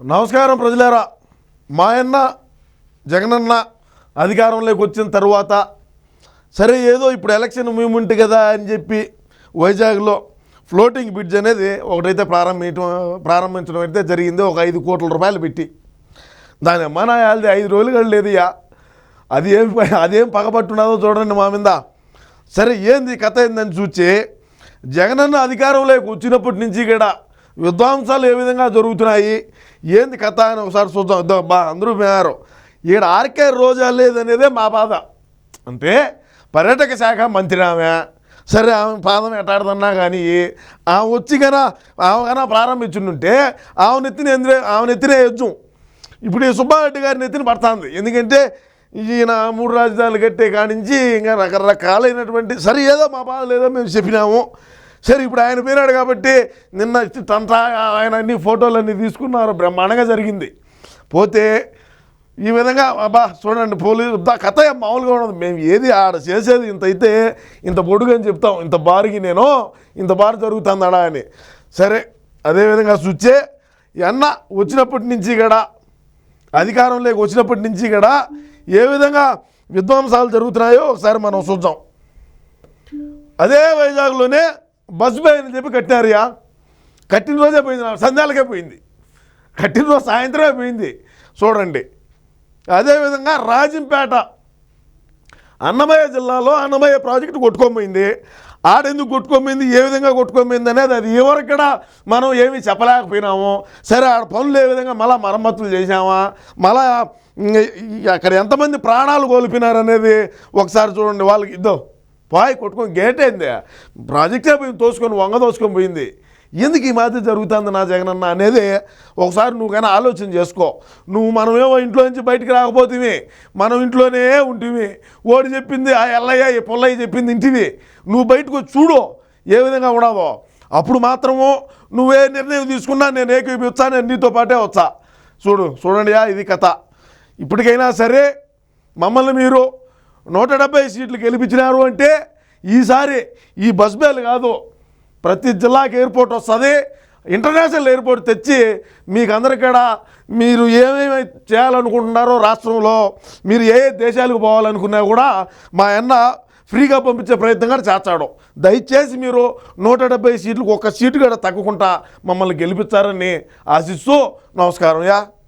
నమస్కారం ప్రజలారా. మాయన్న జగనన్న అధికారంలోకి వచ్చిన తర్వాత సరే ఏదో ఇప్పుడు ఎలక్షన్ మూమెంట్ కదా అని చెప్పి వైజాగ్లో ఫ్లోటింగ్ బ్రిడ్జ్ అనేది ఒకటైతే ప్రారంభించడం ప్రారంభించడం అయితే జరిగింది. ఒక ఐదు కోట్ల రూపాయలు పెట్టి. దాని అమ్మానాయాలది ఐదు రోజులు కూడా లేదు ఇక అది ఏం అదేం పగబట్టున్నదో చూడండి మా మీద. సరే ఏంది కథ ఏందని చూచి జగనన్న అధికారంలోకి వచ్చినప్పటి నుంచి కూడా విద్వాంసాలు ఏ విధంగా జరుగుతున్నాయి? ఏంది కథ అని ఒకసారి చూద్దాం. ఇద్దాం బా అందరూ పోయారు ఈడ ఆర్కే రోజా లేదనేదే మా బాధ. అంటే పర్యాటక శాఖ మంత్రి ఆమె సరే ఆమె పాదం ఎట్టాడుతున్నా కానీ ఆమె వచ్చి కన్నా ఆమె కన్నా ప్రారంభించుంటే ఆమె నెత్తిన ఎందుకు ఆమె నెత్తినే యజ్జం ఇప్పుడు ఈ సుబ్బారెడ్డి గారి నెత్తిన పడుతుంది. ఎందుకంటే ఈయన మూడు రాజధానులు కట్టే కానించి ఇంకా రకరకాలైనటువంటి సరే ఏదో మా బాధ లేదో మేము చెప్పినాము. సరే ఇప్పుడు ఆయన పోయినాడు కాబట్టి నిన్న తంతా ఆయన అన్ని ఫోటోలు అన్నీ తీసుకున్నారు బ్రహ్మాండంగా జరిగింది. పోతే ఈ విధంగా అబ్బా చూడండి పోలీసు కథ మామూలుగా ఉండదు. మేము ఏది ఆడ చేసేది ఇంత అయితే ఇంత బొడుగు అని చెప్తాం. ఇంత బారుకి నేను ఇంత బారు జరుగుతుందడా అని. సరే అదేవిధంగా చూచే అన్న వచ్చినప్పటి నుంచి కూడా అధికారంలోకి వచ్చినప్పటి నుంచి కూడా ఏ విధంగా విధ్వంసాలు జరుగుతున్నాయో ఒకసారి మనం చూద్దాం. అదే వైజాగ్లోనే బస్ బై అని చెప్పి కట్టినారుయా కట్టిన రోజే పోయింది సంధ్యాలకే పోయింది. కట్టిన రోజు సాయంత్రమే పోయింది. చూడండి. అదేవిధంగా రాజంపేట అన్నమయ్య జిల్లాలో అన్నమయ్య ప్రాజెక్టు కొట్టుకోపోయింది ఆడెందుకు కొట్టుకోపోయింది ఏ విధంగా కొట్టుకోపోయింది అనేది అది ఎవరిక్కడ మనం ఏమీ చెప్పలేకపోయినాము. సరే ఆడ పనులు ఏ విధంగా మళ్ళా మరమ్మతులు చేసామా మళ్ళా అక్కడ ఎంతమంది ప్రాణాలు కోల్పినారనేది ఒకసారి చూడండి వాళ్ళకి ఇద్దో. పాయ్ కొట్టుకొని గేట్ అయింది ప్రాజెక్టే పోయింది తోసుకొని వంగ తోసుకొని పోయింది. ఎందుకు ఈ మాదిరి జరుగుతుంది నా జగనన్న అనేది ఒకసారి నువ్వు కానీ ఆలోచన చేసుకో. నువ్వు మనమేమో ఇంట్లో నుంచి బయటికి రాకపోతేవి. మనం ఇంట్లోనే ఉంటివి. ఓడి చెప్పింది ఆ ఎల్లయ్య ఈ పొల్లయ్య చెప్పింది ఇంటివి. నువ్వు బయటకు చూడు ఏ విధంగా ఉండవో అప్పుడు మాత్రము నువ్వే నిర్ణయం తీసుకున్నా నేను ఏకీపిస్తా నేను నీతో పాటే వచ్చా. చూడు చూడండియా ఇది కథ. ఇప్పటికైనా సరే మమ్మల్ని మీరు నూట డెబ్బై సీట్లు గెలిపించినారు అంటే ఈసారి ఈ బస్ బేలు కాదు. ప్రతి జిల్లాకి ఎయిర్పోర్ట్ వస్తుంది. ఇంటర్నేషనల్ ఎయిర్పోర్ట్ తెచ్చి మీకు అందరికీ మీరు ఏమేమి చేయాలనుకుంటున్నారో రాష్ట్రంలో మీరు ఏ ఏ దేశాలకు పోవాలనుకున్నా కూడా మా అన్న ఫ్రీగా పంపించే ప్రయత్నం కూడా చేస్తాడు. దయచేసి మీరు నూట డెబ్బై సీట్లకు ఒక్క సీటు కూడా తగ్గకుండా మమ్మల్ని గెలిపించారని ఆశిస్తూ నమస్కారం యా